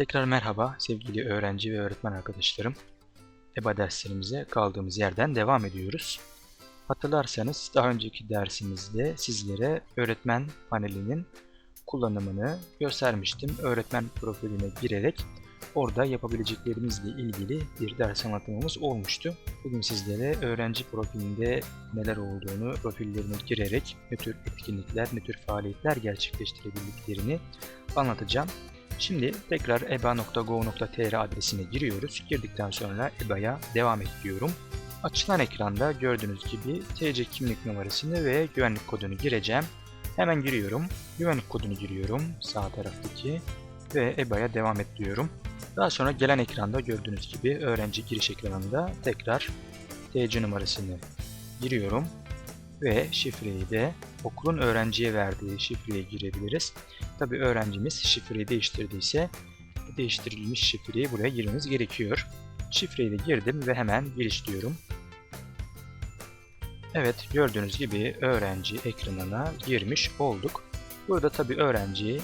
Tekrar merhaba sevgili öğrenci ve öğretmen arkadaşlarım. EBA derslerimize kaldığımız yerden devam ediyoruz. Hatırlarsanız daha önceki dersimizde sizlere öğretmen panelinin kullanımını göstermiştim. Öğretmen profiline girerek orada yapabileceklerimizle ilgili bir ders anlatımımız olmuştu. Bugün sizlere öğrenci profilinde neler olduğunu, profillerine girerek ne tür etkinlikler, ne tür faaliyetler gerçekleştirebildiklerini anlatacağım. Şimdi tekrar eba.go.tr adresine giriyoruz. Girdikten sonra EBA'ya devam et diyorum. Açılan ekranda gördüğünüz gibi TC kimlik numarasını ve güvenlik kodunu gireceğim. Hemen giriyorum. Güvenlik kodunu giriyorum sağ taraftaki ve EBA'ya devam et diyorum. Daha sonra gelen ekranda gördüğünüz gibi öğrenci giriş ekranında tekrar TC numarasını giriyorum ve şifreyi de okulun öğrenciye verdiği şifreye girebiliriz. Tabi öğrencimiz şifreyi değiştirdiyse değiştirilmiş şifreyi buraya girmemiz gerekiyor. Şifreyi de girdim ve hemen giriş diyorum. Evet gördüğünüz gibi öğrenci ekranına girmiş olduk. Burada tabi öğrenci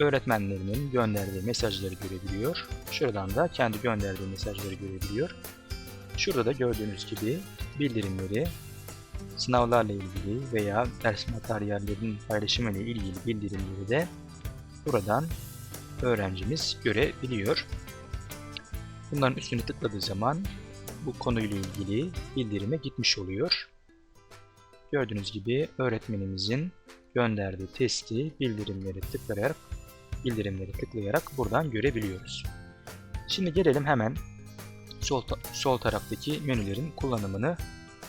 öğretmenlerinin gönderdiği mesajları görebiliyor. Şuradan da kendi gönderdiği mesajları görebiliyor. Şurada da gördüğünüz gibi bildirimleri sınavlarla ilgili veya ders materyallerinin paylaşımı ile ilgili bildirimleri de buradan öğrencimiz görebiliyor. Bunların üstüne tıkladığı zaman bu konuyla ilgili bildirime gitmiş oluyor. Gördüğünüz gibi öğretmenimizin gönderdiği testi bildirimleri tıklayarak bildirimleri tıklayarak buradan görebiliyoruz. Şimdi gelelim hemen sol, ta sol taraftaki menülerin kullanımını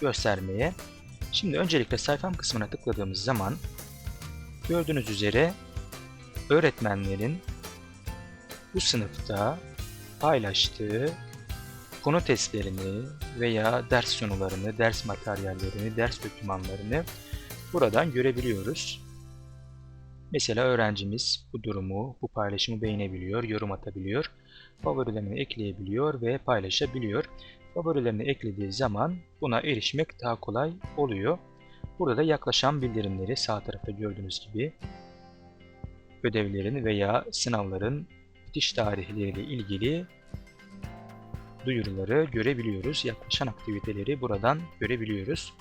göstermeye. Şimdi öncelikle sayfam kısmına tıkladığımız zaman gördüğünüz üzere öğretmenlerin bu sınıfta paylaştığı konu testlerini veya ders sunularını, ders materyallerini, ders dokümanlarını buradan görebiliyoruz. Mesela öğrencimiz bu durumu, bu paylaşımı beğenebiliyor, yorum atabiliyor, favorilerini ekleyebiliyor ve paylaşabiliyor. Favorilerini eklediği zaman buna erişmek daha kolay oluyor. Burada da yaklaşan bildirimleri sağ tarafta gördüğünüz gibi ödevlerin veya sınavların bitiş tarihleriyle ilgili duyuruları görebiliyoruz. Yaklaşan aktiviteleri buradan görebiliyoruz.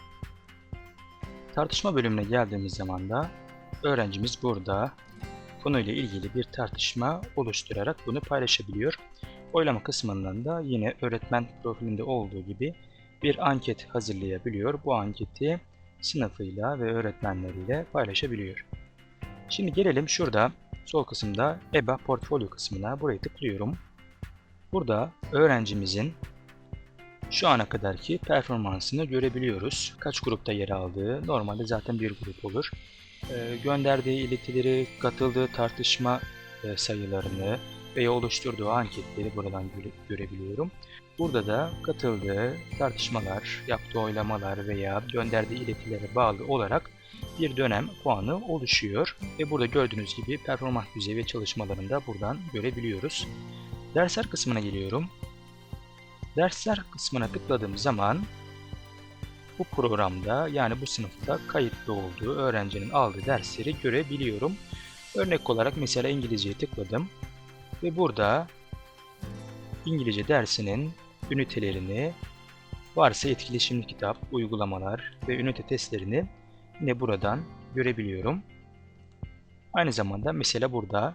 Tartışma bölümüne geldiğimiz zaman da öğrencimiz burada konuyla ilgili bir tartışma oluşturarak bunu paylaşabiliyor. Oylama kısmından da yine öğretmen profilinde olduğu gibi bir anket hazırlayabiliyor. Bu anketi sınıfıyla ve öğretmenleriyle paylaşabiliyor. Şimdi gelelim şurada sol kısımda EBA portfolyo kısmına burayı tıklıyorum. Burada öğrencimizin şu ana kadarki performansını görebiliyoruz. Kaç grupta yer aldığı, normalde zaten bir grup olur. Ee, gönderdiği iletileri, katıldığı tartışma e, sayılarını veya oluşturduğu anketleri buradan göre görebiliyorum. Burada da katıldığı tartışmalar, yaptığı oylamalar veya gönderdiği iletilere bağlı olarak bir dönem puanı oluşuyor. Ve burada gördüğünüz gibi performans düzeyi ve çalışmalarını da buradan görebiliyoruz. Dersler kısmına geliyorum. Dersler kısmına tıkladığım zaman bu programda yani bu sınıfta kayıtlı olduğu öğrencinin aldığı dersleri görebiliyorum. Örnek olarak mesela İngilizce'ye tıkladım ve burada İngilizce dersinin ünitelerini varsa etkileşimli kitap, uygulamalar ve ünite testlerini yine buradan görebiliyorum. Aynı zamanda mesela burada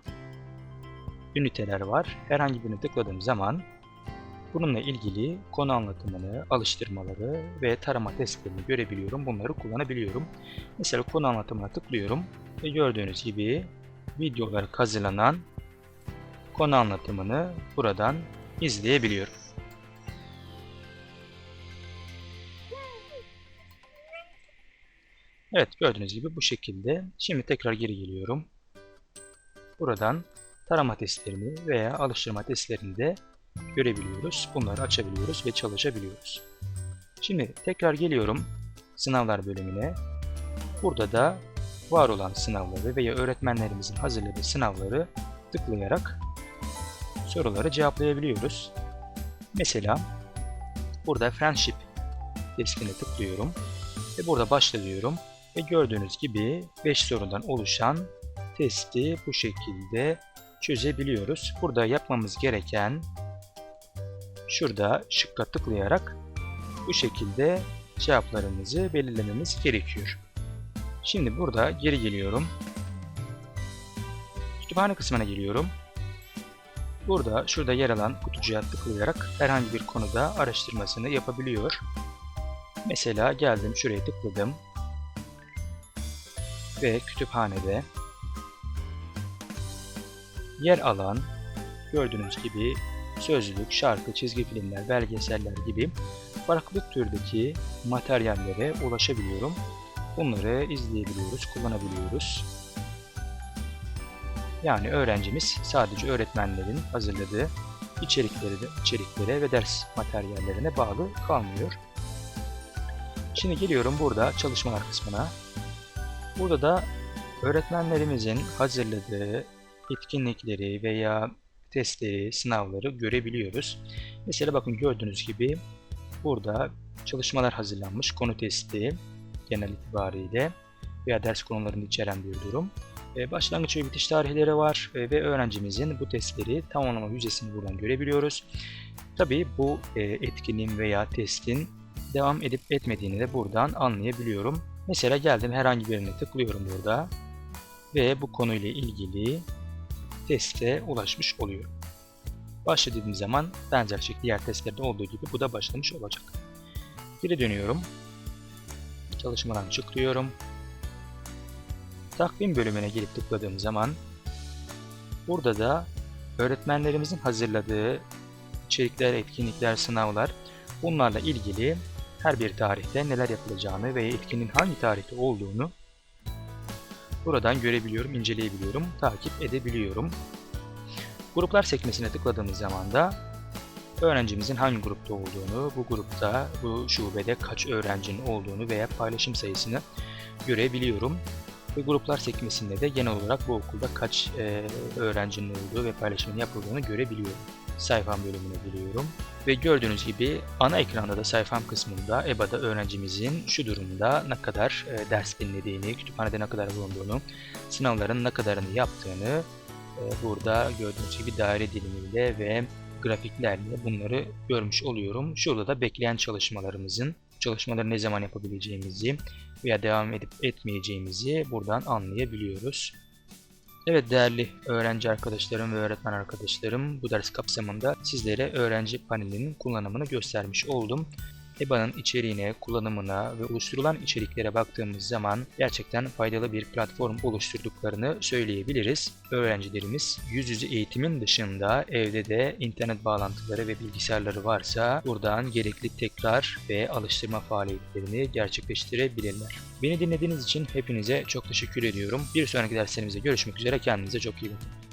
üniteler var. Herhangi birine tıkladığım zaman bununla ilgili konu anlatımını, alıştırmaları ve tarama testlerini görebiliyorum. Bunları kullanabiliyorum. Mesela konu anlatımına tıklıyorum ve gördüğünüz gibi video olarak hazırlanan konu anlatımını buradan izleyebiliyorum. Evet gördüğünüz gibi bu şekilde. Şimdi tekrar geri geliyorum. Buradan tarama testlerini veya alıştırma testlerini de görebiliyoruz. Bunları açabiliyoruz ve çalışabiliyoruz. Şimdi tekrar geliyorum sınavlar bölümüne. Burada da var olan sınavları veya öğretmenlerimizin hazırladığı sınavları tıklayarak soruları cevaplayabiliyoruz. Mesela burada Friendship testine tıklıyorum ve burada başla diyorum ve gördüğünüz gibi 5 sorudan oluşan testi bu şekilde çözebiliyoruz. Burada yapmamız gereken şurada şıkka tıklayarak bu şekilde cevaplarımızı belirlememiz gerekiyor. Şimdi burada geri geliyorum. Kütüphane kısmına geliyorum. Burada şurada yer alan kutucuğa tıklayarak herhangi bir konuda araştırmasını yapabiliyor. Mesela geldim şuraya tıkladım ve kütüphanede yer alan gördüğünüz gibi sözlük, şarkı, çizgi filmler, belgeseller gibi farklı türdeki materyallere ulaşabiliyorum. Bunları izleyebiliyoruz, kullanabiliyoruz. Yani öğrencimiz sadece öğretmenlerin hazırladığı içerikleri, içeriklere ve ders materyallerine bağlı kalmıyor. Şimdi geliyorum burada çalışmalar kısmına. Burada da öğretmenlerimizin hazırladığı etkinlikleri veya testleri, sınavları görebiliyoruz. Mesela bakın gördüğünüz gibi burada çalışmalar hazırlanmış, konu testi genel itibariyle veya ders konularını içeren bir durum. E, başlangıç ve bitiş tarihleri var e, ve öğrencimizin bu testleri tamamlama yüzdesini buradan görebiliyoruz. Tabi bu e, etkinin veya testin devam edip etmediğini de buradan anlayabiliyorum. Mesela geldim herhangi birine tıklıyorum burada ve bu konuyla ilgili teste ulaşmış oluyor. Başla dediğim zaman benzer şekilde diğer testlerde olduğu gibi bu da başlamış olacak. Geri dönüyorum. Çalışmadan çıkıyorum. Takvim bölümüne gelip tıkladığım zaman burada da öğretmenlerimizin hazırladığı içerikler, etkinlikler, sınavlar bunlarla ilgili her bir tarihte neler yapılacağını ve etkinin hangi tarihte olduğunu buradan görebiliyorum, inceleyebiliyorum, takip edebiliyorum. Gruplar sekmesine tıkladığımız zaman da öğrencimizin hangi grupta olduğunu, bu grupta, bu şubede kaç öğrencinin olduğunu veya paylaşım sayısını görebiliyorum. Ve gruplar sekmesinde de genel olarak bu okulda kaç e, öğrencinin olduğu ve paylaşımın yapıldığını görebiliyorum. Sayfam bölümüne giriyorum. Ve gördüğünüz gibi ana ekranda da sayfam kısmında EBA'da öğrencimizin şu durumda ne kadar e, ders dinlediğini, kütüphanede ne kadar bulunduğunu, sınavların ne kadarını yaptığını e, burada gördüğünüz gibi daire dilimiyle ve grafiklerle bunları görmüş oluyorum. Şurada da bekleyen çalışmalarımızın, çalışmaları ne zaman yapabileceğimizi veya devam edip etmeyeceğimizi buradan anlayabiliyoruz. Evet değerli öğrenci arkadaşlarım ve öğretmen arkadaşlarım bu ders kapsamında sizlere öğrenci panelinin kullanımını göstermiş oldum. EBA'nın içeriğine, kullanımına ve oluşturulan içeriklere baktığımız zaman gerçekten faydalı bir platform oluşturduklarını söyleyebiliriz. Öğrencilerimiz yüz yüze eğitimin dışında evde de internet bağlantıları ve bilgisayarları varsa buradan gerekli tekrar ve alıştırma faaliyetlerini gerçekleştirebilirler. Beni dinlediğiniz için hepinize çok teşekkür ediyorum. Bir sonraki derslerimizde görüşmek üzere. Kendinize çok iyi bakın.